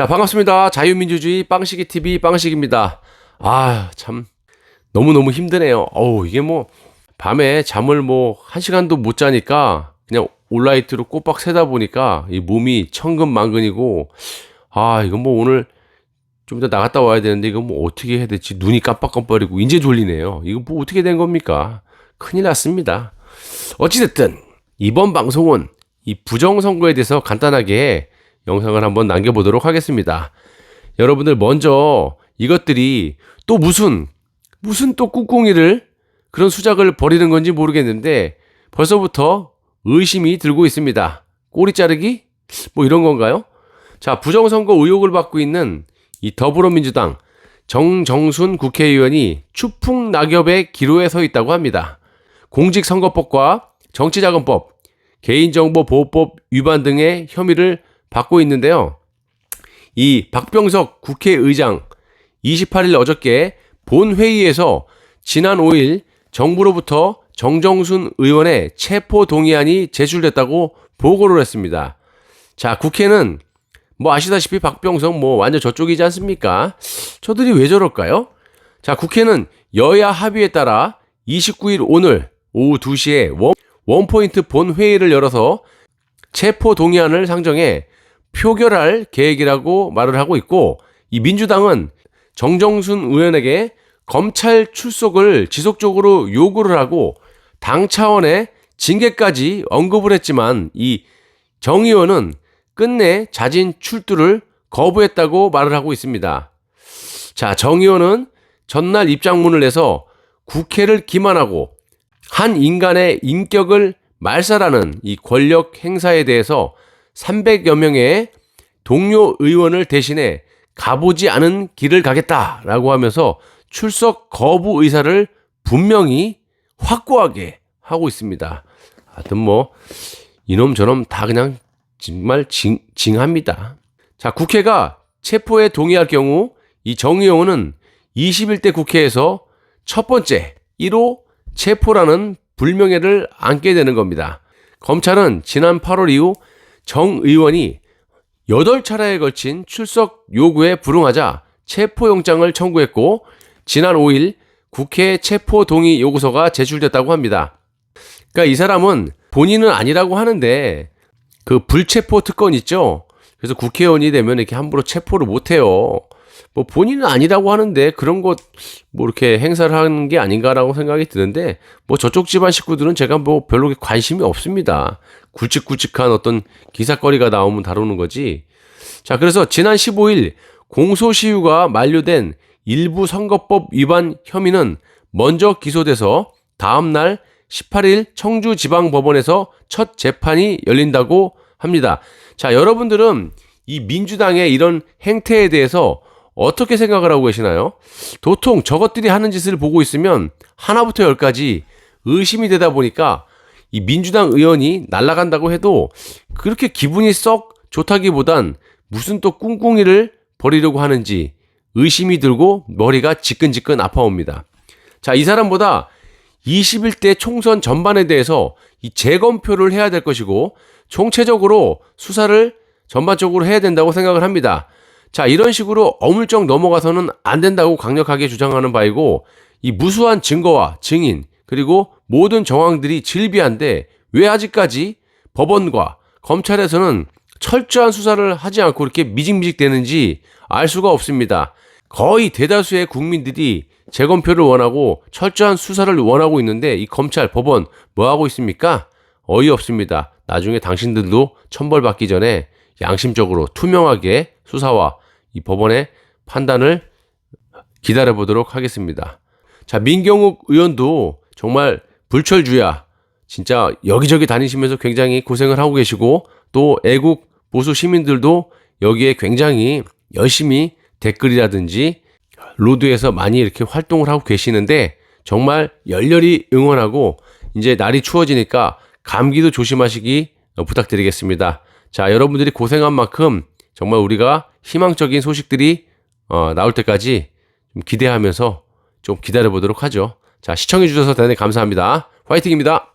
자, 반갑습니다. 자유민주주의 빵식이 TV 빵식입니다. 아, 참 너무너무 힘드네요. 어우, 이게 뭐 밤에 잠을 뭐 한 시간도 못 자니까 그냥 온라이트로 꼬박 새다 보니까 이 몸이 천근만근이고 아, 이건 뭐 오늘 좀 이따 나갔다 와야 되는데 이거 뭐 어떻게 해야 될지 눈이 깜빡깜빡이고 이제 졸리네요. 이거 뭐 어떻게 된 겁니까? 큰일 났습니다. 어찌됐든 이번 방송은 이 부정선거에 대해서 간단하게 영상을 한번 남겨보도록 하겠습니다. 여러분들 먼저 이것들이 또 무슨 무슨 또 꿍꿍이를 그런 수작을 벌이는 건지 모르겠는데 벌써부터 의심이 들고 있습니다. 꼬리 자르기? 뭐 이런 건가요? 자, 부정선거 의혹을 받고 있는 이 더불어민주당 정정순 국회의원이 추풍 낙엽의 기로에 서 있다고 합니다. 공직선거법과 정치자금법, 개인정보보호법 위반 등의 혐의를 받고 있는데요. 이 박병석 국회의장 28일 어저께 본회의에서 지난 5일 정부로부터 정정순 의원의 체포 동의안이 제출됐다고 보고를 했습니다. 자, 국회는 뭐 아시다시피 박병석 뭐 완전 저쪽이지 않습니까? 저들이 왜 저럴까요? 자, 국회는 여야 합의에 따라 29일 오늘 오후 2시에 원, 원포인트 본회의를 열어서 체포 동의안을 상정해 표결할 계획이라고 말을 하고 있고 이 민주당은 정정순 의원에게 검찰 출석을 지속적으로 요구를 하고 당 차원의 징계까지 언급을 했지만 이 정 의원은 끝내 자진 출두를 거부했다고 말을 하고 있습니다. 자, 정 의원은 전날 입장문을 내서 국회를 기만하고 한 인간의 인격을 말살하는 이 권력 행사에 대해서 300여 명의 동료 의원을 대신해 가보지 않은 길을 가겠다라고 하면서 출석 거부 의사를 분명히 확고하게 하고 있습니다. 하여튼 뭐 이놈 저놈 다 그냥 정말 징, 징합니다. 자, 국회가 체포에 동의할 경우 이 정의용은 21대 국회에서 첫 번째 1호 체포라는 불명예를 안게 되는 겁니다. 검찰은 지난 8월 이후 정 의원이 8차례에 걸친 출석 요구에 불응하자 체포영장을 청구했고 지난 5일 국회 체포 동의 요구서가 제출됐다고 합니다. 그러니까 이 사람은 본인은 아니라고 하는데 그 불체포 특권 있죠? 그래서 국회의원이 되면 이렇게 함부로 체포를 못 해요. 뭐 본인은 아니라고 하는데 그런 것 뭐 이렇게 행사를 하는 게 아닌가라고 생각이 드는데 뭐 저쪽 집안 식구들은 제가 뭐 별로 관심이 없습니다. 굵직굵직한 어떤 기사거리가 나오면 다루는 거지. 자, 그래서 지난 15일 공소시효가 만료된 일부 선거법 위반 혐의는 먼저 기소돼서 다음 날 18일 청주지방법원에서 첫 재판이 열린다고 합니다. 자, 여러분들은 이 민주당의 이런 행태에 대해서 어떻게 생각을 하고 계시나요? 도통 저것들이 하는 짓을 보고 있으면 하나부터 열까지 의심이 되다 보니까 이 민주당 의원이 날아간다고 해도 그렇게 기분이 썩 좋다기보단 무슨 또 꿍꿍이를 벌이려고 하는지 의심이 들고 머리가 지끈지끈 아파옵니다. 자, 이 사람보다 21대 총선 전반에 대해서 이 재검표를 해야 될 것이고 총체적으로 수사를 전반적으로 해야 된다고 생각을 합니다. 자, 이런 식으로 어물쩍 넘어가서는 안 된다고 강력하게 주장하는 바이고 이 무수한 증거와 증인 그리고 모든 정황들이 질비한데 왜 아직까지 법원과 검찰에서는 철저한 수사를 하지 않고 이렇게 미직미직 되는지 알 수가 없습니다. 거의 대다수의 국민들이 재검표를 원하고 철저한 수사를 원하고 있는데 이 검찰, 법원 뭐 하고 있습니까? 어이없습니다. 나중에 당신들도 천벌받기 전에 양심적으로 투명하게 수사와 이 법원의 판단을 기다려 보도록 하겠습니다. 자, 민경욱 의원도 정말 불철주야. 진짜 여기저기 다니시면서 굉장히 고생을 하고 계시고 또 애국 보수 시민들도 여기에 굉장히 열심히 댓글이라든지 로드에서 많이 이렇게 활동을 하고 계시는데 정말 열렬히 응원하고 이제 날이 추워지니까 감기도 조심하시기 부탁드리겠습니다. 자, 여러분들이 고생한 만큼 정말 우리가 희망적인 소식들이 어, 나올 때까지 좀 기대하면서 좀 기다려 보도록 하죠. 자, 시청해 주셔서 대단히 감사합니다. 화이팅입니다.